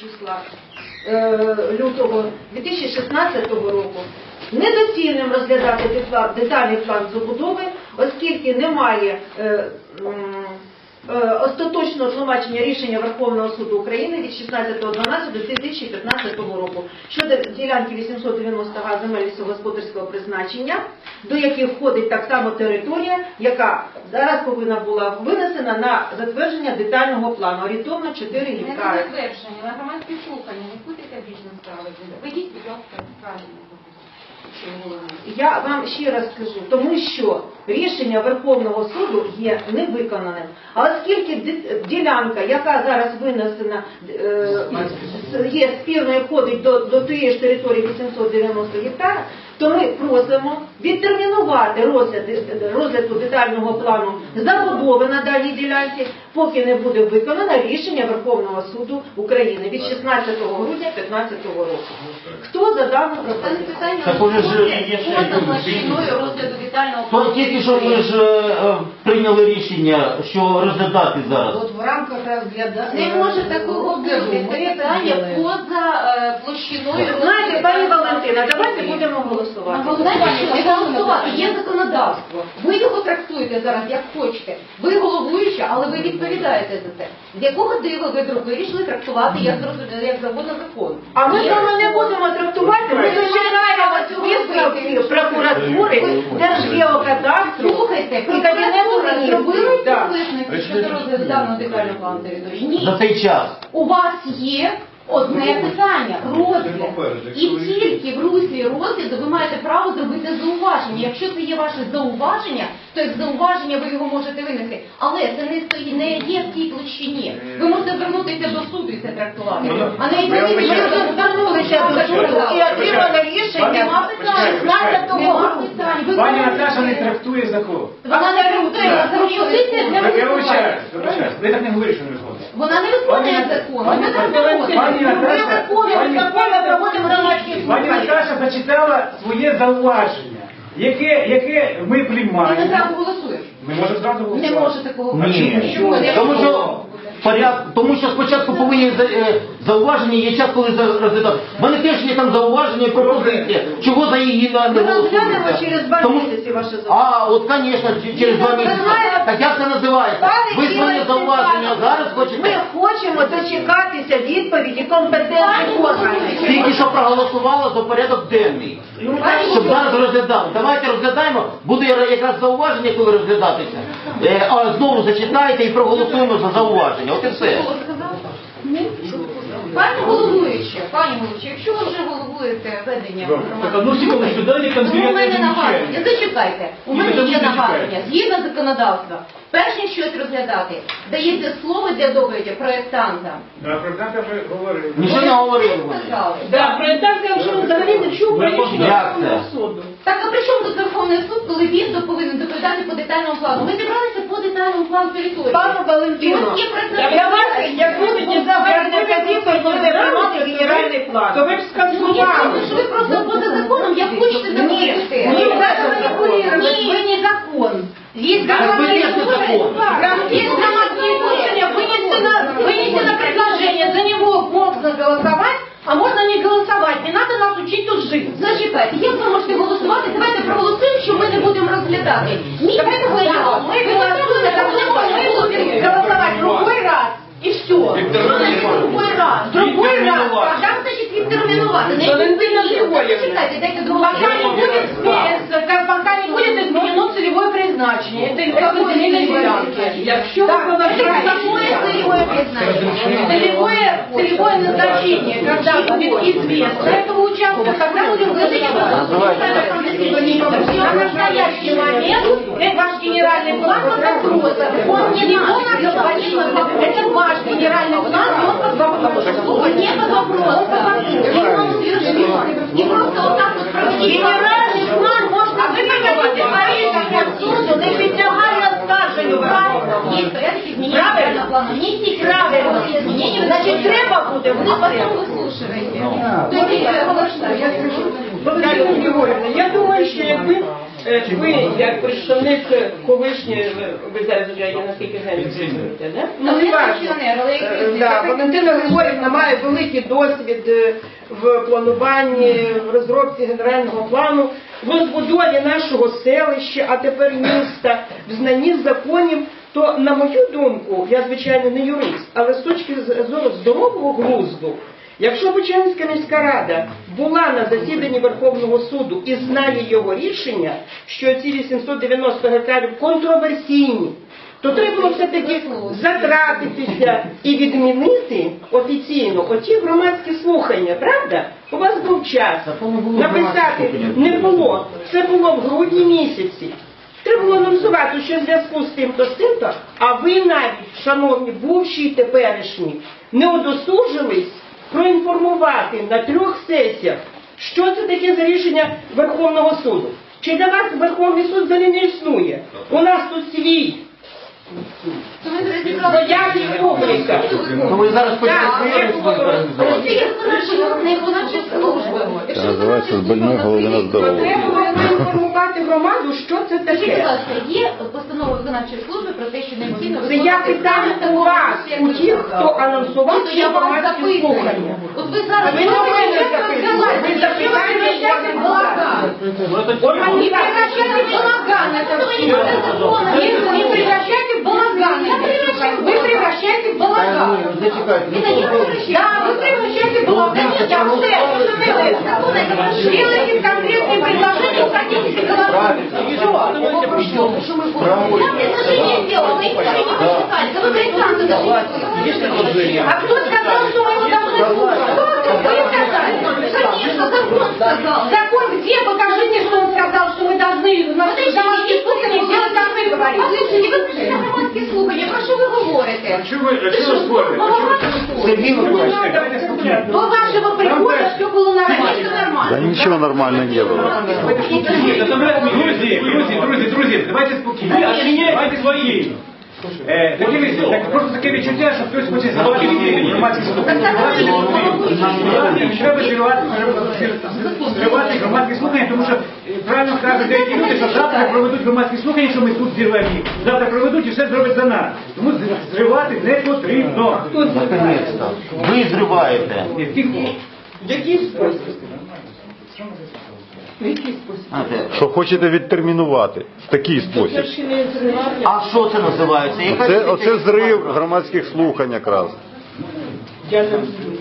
числа е, лютого 2016 року. Недоцільним розглядати детальний план забудови, оскільки немає е, остаточного тлумачення рішення Верховного суду України від 16.12.2015 року щодо ділянки 890 га земель лісогосподарського призначення, до яких входить так само територія, яка зараз повинна була винесена на затвердження детального плану, орієнтовно 4 Не на гектари. затвердження, на громадські слухання, не будете більше справи. Ведіть, будь ласка, правильно. Я вам ще раз скажу, тому що рішення Верховного суду є невиконаним. Але скільки ділянка, яка зараз винесена, е, є спірною, ходить до, до тієї ж території 890 гектарів, то ми просимо відтермінувати розгляд, розгляду детального плану забудови на даній ділянці, поки не буде виконано рішення Верховного суду України від 16 грудня 2015 року. Хто за дану Це пропозицію? питання Так уже ж є ще поза люди. площиною розгляду детального То плану. тільки що ви ж е, е, прийняли рішення, що розглядати зараз. От в рамках розгляду Не може такого бути. Це питання поза е, площиною Знаєте, пані Валентина, давайте будемо голосувати. А ви знаєте, що не голосувати, є законодавство. Ви його трактуєте зараз як хочете. Ви головуюча, але ви відповідаєте за це. З якого дива ви вдруг вирішили трактувати як зрозуміло, як завгодно закон? А ми Є. вами не будемо трактувати, ми зачекаємо висновки прокуратури, Держгеокадастру Слухайте, і Кабінету прокуратура міністрів. зробила ці висновки щодо розгляду даного детального плану території? За Ні. цей час. У вас є одне питання розгляд. І тільки в руслі розгляду ви маєте право зробити зауваження. Якщо це є ваше зауваження, то як зауваження ви його можете винести. Але це не стоїть, не є в тій площині. Ви можете звернутися до суду і це трактувати. А не Ми йти звернулися до суду і отримали рішення Нема питань. 16 Нема грудня. Пані Наташа не трактує закон. Вона не трактує для Я висування. Ви так не говорите, що не виходить. Вона не виконує закон. Ми виконуємо закон, ми проводимо громадські Пані слухання. Наташа зачитала своє зауваження, яке, яке ми Ти не приймаємо. зразу голосуєш. Ми можемо зразу Не голосувати. може такого Ні. Чому? Тому що поряд, тому що спочатку повинні е, зауваження, є час, коли за- розглядати. У мене теж є там зауваження і пропозиція. Чого за її не Ми розглянемо через два місяці ваше зауваження. А, от, звісно, через два місяці. Так як це називається? Ви Ігор зауваження зараз Ми хочемо дочекатися відповіді компетентних органів. Тільки що проголосувала за порядок денний. Ну, Щоб зараз розглядали. Давайте розглядаємо. Буде якраз зауваження, коли розглядатися. Е, а знову зачитайте і проголосуємо за зауваження. От і все. Пані головуюча, пані головуюча, якщо ви вже головуєте ведення Так, одну секундочку, Ну, у мене нагадування, зачекайте, у мене є не нагадування. Згідно законодавства, перш ніж щось розглядати, дається слово для доповіді проєктанта. Да, про вже говорили. Нічого не говорили. Ви вони. сказали. Вже взагалі не чув про рішення Верховного суду. Так а при чому тут Верховний суд, коли він повинен доповідати по детальному плану? Ми зібралися по детальному плану території. Пане Валентино, Ось є проєктант. для вас, як ви мені заведете вказівку, буде приймати генеральний То план. ви б Ну, скасували. я що ви просто поза законом, як хочете Ні, заходите. ні, це маніпулювати, Ні. ви не закон. Есть Так вы громадские есть закон. слушания. Есть громадские слушания, вынесено, вынесено предложение, за него можно голосовать, а можно не голосовать. Не надо нас учить тут жить. Зачекайте, як ви можете голосувати? Давайте проголосуємо, що ми не будемо розглядати. Ні, Давайте целевое признание. Это какой земельной делянки. Якщо ви Да, это поважаєте, какое целевое признание? Целевое, целевое назначение, когда будет известно этого участка, когда будет На настоящий момент это ваш генеральный план под вопросом. Он не он говорит, это ваш генеральный план, и он под вопросом. Не под вопросом. Він утверджений. Не просто отак от провести. Генеральний план можна виконати рішення суду, Всі Правильно. изменения. Значить, треба буде А потом внести. Тоді я голосую. Валентина Григорівна, я думаю, що якби Е, Ви, як представник колишньої, ви- зараз вже, я наскільки знаю, працюєте, да? Ну, не не важливо. але як Е, да, Валентина Григорівна має великий досвід е, в плануванні, в розробці генерального плану, в розбудові нашого селища, а тепер міста, в знанні законів. То, на мою думку, я звичайно не юрист, але з точки зору здорового глузду, якщо Бучанська міська рада була на засіданні Верховного суду і знає його рішення, що ці 890 гектарів контроверсійні, то треба було все-таки затратитися і відмінити офіційно оті громадські слухання, правда? У вас був час написати, не було. Це було в грудні місяці. Треба було анонсувати, що в зв'язку з тим-то, з тим-то, а ви навіть, шановні, бувші і теперішні, не удосужились проінформувати на трьох сесіях, що це таке за рішення Верховного суду. Чи для вас Верховний суд взагалі не існує? У нас тут свій. То зараз зібрали- Ну ви зараз. Це є виконавчі служби. Це називається з больної голови на. Треба громаду, що це Скажіть, будь таке. ласка, є постанова виконавчої служби про те, що необхідно Це я виконувати питаю плани у вас, такого у тих, хто анонсував Тобто ці я вас громадські запитую. слухання. От ви зараз А ви не говорите, мене що запитуєте, розказати, ви що запитаєте, превращати як в балаган. Не превращайте в балаган, это все. Не превращайте в балаган. Вы превращаете в балаган. Зачекайте, ну, Это не превращайте. Да, вы превращаете в балаган. Ну, Я все, что вы делаете. Делайте конкретные Все. Я предложение сделала, вы их не прочитали. Да вы британцы А кто сказал, что мы его должны слушать? Вы сказали. Конечно, закон сказал. Закон где? Покажите, что он сказал, что мы должны на домашние слухания делать, как вы говорите. Послушайте, ви прийшли на громадські слухання, про що ви говорите? Чого ви, а чого ви спорите? Сергій Миколаївич, Давайте спокійно. До вашего Да ничего нормально не было. Друзі, друзі, друзі, друзі, давайте. Е, таке відчуття, так, просто таке відчуття, що хтось хоче завалити громадські слухання. Не треба зривати громадські слухання, тому що е, правильно кажуть деякі люди, що завтра проведуть громадські слухання, що ми тут зірвемо їх. Завтра проведуть і все зроблять за нас. Тому зривати не потрібно. Ви зриваєте. Який спосіб? Що хочете відтермінувати в такий спосіб. А що це називається? Це, оце зрив громадських слухань якраз. Я не розумію.